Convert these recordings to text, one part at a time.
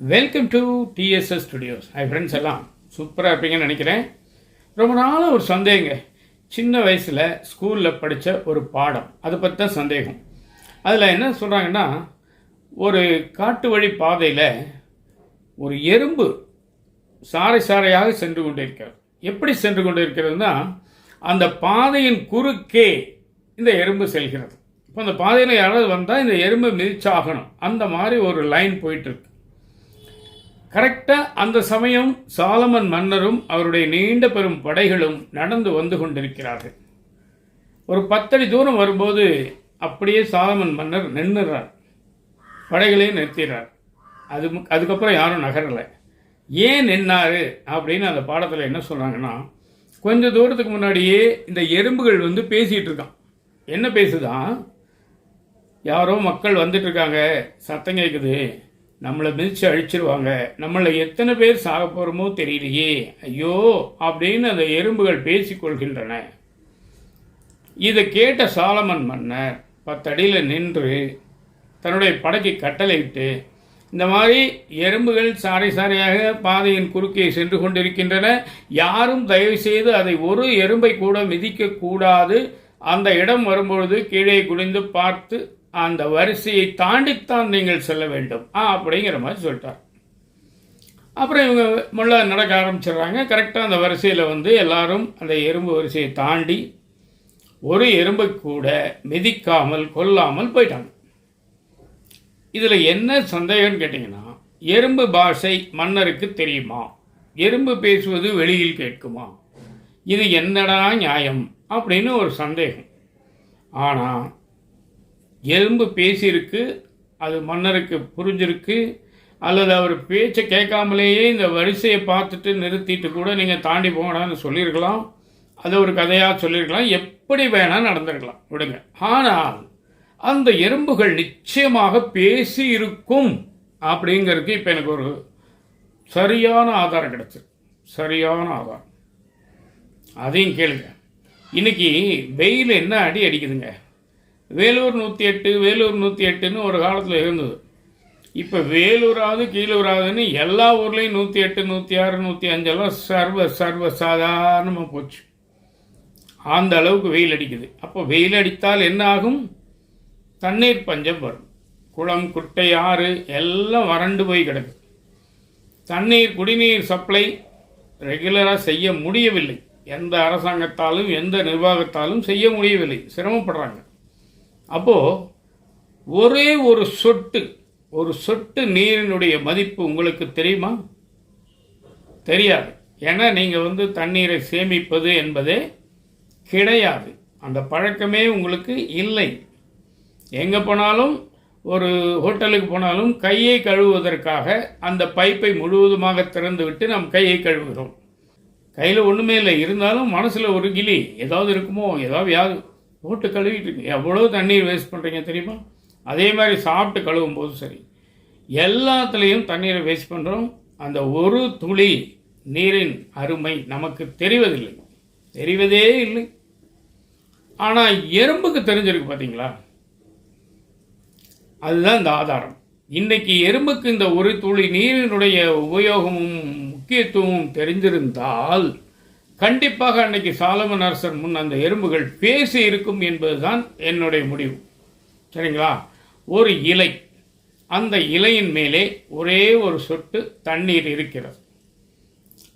Welcome to DSS studios hi friends எல்லாம். சூப்பராக இருப்பீங்கன்னு நினைக்கிறேன். ரொம்ப நாளாக ஒரு சந்தேகங்க. சின்ன வயசில் ஸ்கூலில் படித்த ஒரு பாடம். அதை பற்றி தான் சந்தேகம். அதில் என்ன சொல்கிறாங்கன்னா ஒரு காட்டு வழி பாதையில் ஒரு எறும்பு சாறை சாறையாக சென்று கொண்டிருக்கிறது. எப்படி சென்று கொண்டிருக்கிறதுனா அந்த பாதையின் குறுக்கே இந்த எறும்பு செல்கிறது. இப்போ அந்த பாதையில் யாராவது வந்தால் இந்த எறும்பை மிதிச்சாகணும். அந்த மாதிரி ஒரு லைன் போயிட்டுருக்கு கரெக்டாக அந்த சமயம் சாலமன் மன்னரும் அவருடைய நீண்ட பெரும் படைகளும் நடந்து வந்து கொண்டிருக்கிறார்கள். ஒரு பத்தடி தூரம் வரும்போது அப்படியே சாலமன் மன்னர் நின்றுறார் படைகளையும் நிறுத்திடுறார் அது அதுக்கப்புறம் யாரும் நகரலை. ஏன் நின்னாரு அப்படின்னு அந்த பாடத்தில் என்ன சொல்கிறாங்கன்னா கொஞ்ச தூரத்துக்கு முன்னாடியே இந்த எறும்புகள் வந்து பேசிகிட்டு இருக்கான். என்ன பேசுதான்? யாரோ மக்கள் வந்துட்டு இருக்காங்க சத்தம் கேட்குது நம்மளை மிதிச்சு அழிச்சிருவாங்க. நம்மளை எத்தனை பேர் சாக போகிறோமோ தெரியலையே. ஐயோ அப்படின்னு அந்த எறும்புகள் பேசிக்கொள்கின்றன இதை கேட்ட சாலமன் மன்னர் பத்தடியில் நின்று தன்னுடைய படைக்கு கட்டளையிட்டு இந்த மாதிரி எறும்புகள் சாறை சாரையாக பாதையின் குறுக்கே சென்று கொண்டிருக்கின்றன. யாரும் தயவு செய்து அதை ஒரு எறும்பை கூட மிதிக்கக்கூடாது. அந்த இடம் வரும்பொழுது கீழே குனிந்து பார்த்து அந்த வரிசையை தாண்டித்தான் நீங்கள் செல்ல வேண்டும். ஆ அப்படிங்கிற மாதிரி சொல்லிட்டார். அப்புறம் இவங்க முள்ள நடக்க ஆரம்பிச்சிடுறாங்க. கரெக்டாக அந்த வரிசையில் வந்து எல்லாரும் அந்த எறும்பு வரிசையை தாண்டி ஒரு எறும்பை கூட மிதிக்காமல் கொல்லாமல் போயிட்டாங்க. இதில் என்ன சந்தேகம்னு கேட்டிங்கன்னா எறும்பு பாஷை மன்னருக்கு தெரியுமா? எறும்பு பேசுவது வெளியில் கேட்குமா? இது என்னடா நியாயம்? அப்படின்னு ஒரு சந்தேகம். ஆனால் எறும்பு பேசியிருக்கு அது மன்னருக்கு புரிஞ்சிருக்கு அல்லது அவர் பேச்சை கேட்காமலேயே இந்த வரிசையை பார்த்துட்டு நிறுத்திட்டு கூட நீங்கள் தாண்டி போங்கடான்னு சொல்லியிருக்கலாம். அதை ஒரு கதையாக சொல்லியிருக்கலாம். எப்படி வேணால் நடந்திருக்கலாம். விடுங்க. ஆனால் அந்த எறும்புகள் நிச்சயமாக பேசி இருக்கும் அப்படிங்கிறதுக்கு இப்போ எனக்கு ஒரு சரியான ஆதாரம் கிடச்சிருக்கு. சரியான ஆதாரம். அதையும் கேளுங்க. இன்னைக்கு வெயில் என்ன அடி அடிக்குதுங்க? வேலூர் நூற்றி எட்டு வேலூர் நூற்றி எட்டுன்னு ஒரு காலத்தில் இருந்தது. இப்போ வேலூராவது கீழூராவதுன்னு எல்லா ஊர்லேயும் நூற்றி எட்டு நூற்றி ஆறு நூற்றி அஞ்செல்லாம் சர்வ சர்வ சாதாரணமாக போச்சு. அந்த அளவுக்கு வெயில் அடிக்குது. அப்போ வெயில் அடித்தால் என்ன ஆகும்? தண்ணீர் பஞ்சம் வரும். குளம் குட்டை ஆறு எல்லாம் வறண்டு போய் கிடக்கு. தண்ணீர் குடிநீர் சப்ளை ரெகுலராக செய்ய முடியவில்லை. எந்த அரசாங்கத்தாலும் எந்த நிர்வாகத்தாலும் செய்ய முடியவில்லை. சிரமப்படுறாங்க. அப்போது ஒரே ஒரு சொட்டு ஒரு சொட்டு நீரினுடைய மதிப்பு உங்களுக்கு தெரியுமா? தெரியாது. ஏன்னா நீங்கள் வந்து தண்ணீரை சேமிப்பது என்பதே கிடையாது. அந்த பழக்கமே உங்களுக்கு இல்லை. எங்கே போனாலும் ஒரு ஹோட்டலுக்கு போனாலும் கையை கழுவுவதற்காக அந்த பைப்பை முழுவதுமாக திறந்து விட்டு நாம் கையை கழுவுகிறோம். கையில் ஒன்றுமே இல்லை. இருந்தாலும் மனசில் ஒரு கிளி ஏதாவது இருக்குமோ ஏதாவது யாது போட்டு கழுவிட்டு இருக்கு எவ்வளோ தண்ணீர் வேஸ்ட் பண்ணுறீங்க தெரியுமா? அதே மாதிரி சாப்பிட்டு கழுவும் போது சரி. எல்லாத்துலேயும் தண்ணீரை வேஸ்ட் பண்ணுறோம் அந்த ஒரு துளி நீரின் அருமை நமக்கு தெரிவதில்லை. தெரிவதே இல்லை. ஆனால் எறும்புக்கு தெரிஞ்சிருக்கு பார்த்தீங்களா அதுதான் இந்த ஆதாரம். இன்னைக்கு எறும்புக்கு இந்த ஒரு துளி நீரினுடைய உபயோகமும் முக்கியத்துவமும் தெரிஞ்சிருந்தால் கண்டிப்பாக அன்னைக்கு சாலமன் அரசர் முன் அந்த எறும்புகள் பேசி இருக்கும் என்பதுதான் என்னுடைய முடிவு. சரிங்களா? ஒரு இலை. அந்த இலையின் மேலே ஒரே ஒரு சொட்டு தண்ணீர் இருக்கிறது.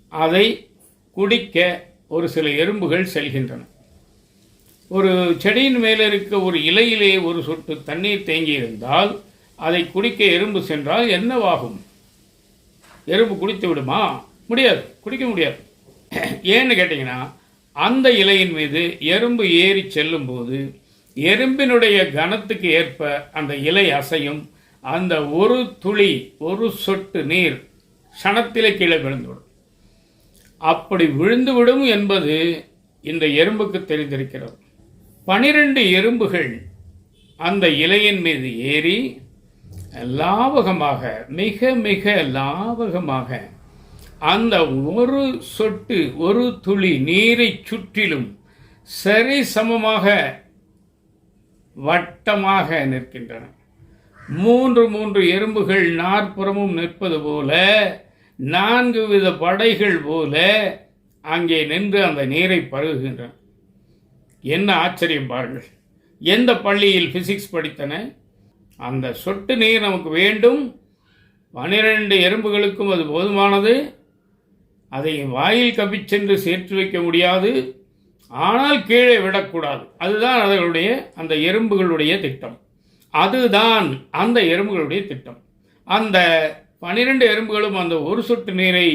அதை குடிக்க ஒரு சில எறும்புகள் செல்கின்றன. ஒரு செடியின் மேலே இருக்க ஒரு இலையிலே ஒரு சொட்டு தண்ணீர் தேங்கியிருந்தால் அதை குடிக்க எறும்பு சென்றால் என்னவாகும்? எறும்பு குடித்து விடுமா? முடியாது. குடிக்க முடியாது. ஏன்னு கேட்டிங்கன்னா அந்த இலையின் மீது எறும்பு ஏறி செல்லும்போது எறும்பினுடைய கனத்துக்கு ஏற்ப அந்த இலை அசையும் அந்த ஒரு துளி ஒரு சொட்டு நீர் சனத்திலே கீழே விழுந்துவிடும். அப்படி விழுந்துவிடும் என்பது இந்த எறும்புக்கு தெரிந்திருக்கிறது. பனிரெண்டு எறும்புகள் அந்த இலையின் மீது ஏறி லாவகமாக மிக மிக லாவகமாக அந்த ஒரு சொட்டு ஒரு துளி நீரை சுற்றிலும் சரி சமமாக வட்டமாக நிற்கின்றன. மூன்று மூன்று எறும்புகள் நாற்புறமும் நிற்பது போல நான்கு வித படைகள் போல அங்கே நின்று அந்த நீரை பருகுகின்றன. என்ன ஆச்சரியம் பாருங்கள். எந்த பள்ளியில் பிசிக்ஸ் படித்தன? அந்த சொட்டு நீர் நமக்கு வேண்டும். பனிரெண்டு எறும்புகளுக்கும் அது போதுமானது. அதை வாயில் கப்பிச் சென்று சேர்த்து வைக்க முடியாது. ஆனால் கீழே விடக்கூடாது. அதுதான் அவர்களுடைய அந்த எறும்புகளுடைய திட்டம். அதுதான் அந்த எறும்புகளுடைய திட்டம். அந்த பனிரெண்டு எறும்புகளும் அந்த ஒரு சொட்டு நீரை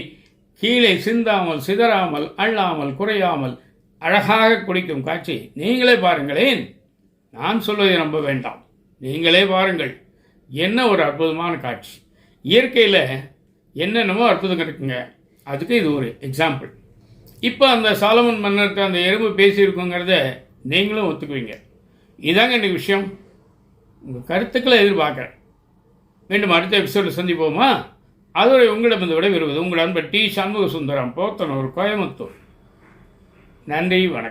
கீழே சிந்தாமல் சிதறாமல் அள்ளாமல் குறையாமல் அழகாக குடிக்கும் காட்சி நீங்களே பாருங்களேன். நான் சொல்வதை நம்ப வேண்டாம். நீங்களே பாருங்கள். என்ன ஒரு அற்புதமான காட்சி. இயற்கையில் என்னென்னமோ அற்புதம் இருக்குங்க. அதுக்கு இது ஒரு எக்ஸாம்பிள் இப்போ அந்த சாலமன் மன்னர்கிட்ட அந்த எறும்பு பேசியிருக்குங்கிறத நீங்களும் ஒத்துக்குவீங்க. இதாங்க எனக்கு விஷயம். உங்கள் கருத்துக்களை எதிர்பார்க்குறேன். மீண்டும் அடுத்த எபிசோடில் சந்திப்போமா? அதோட உங்களிடம் விட விரும்புவது உங்கள் அன்பர் டி சண்முக சுந்தரம் போத்தனூர் கோயம்புத்தூர். நன்றி வணக்கம்.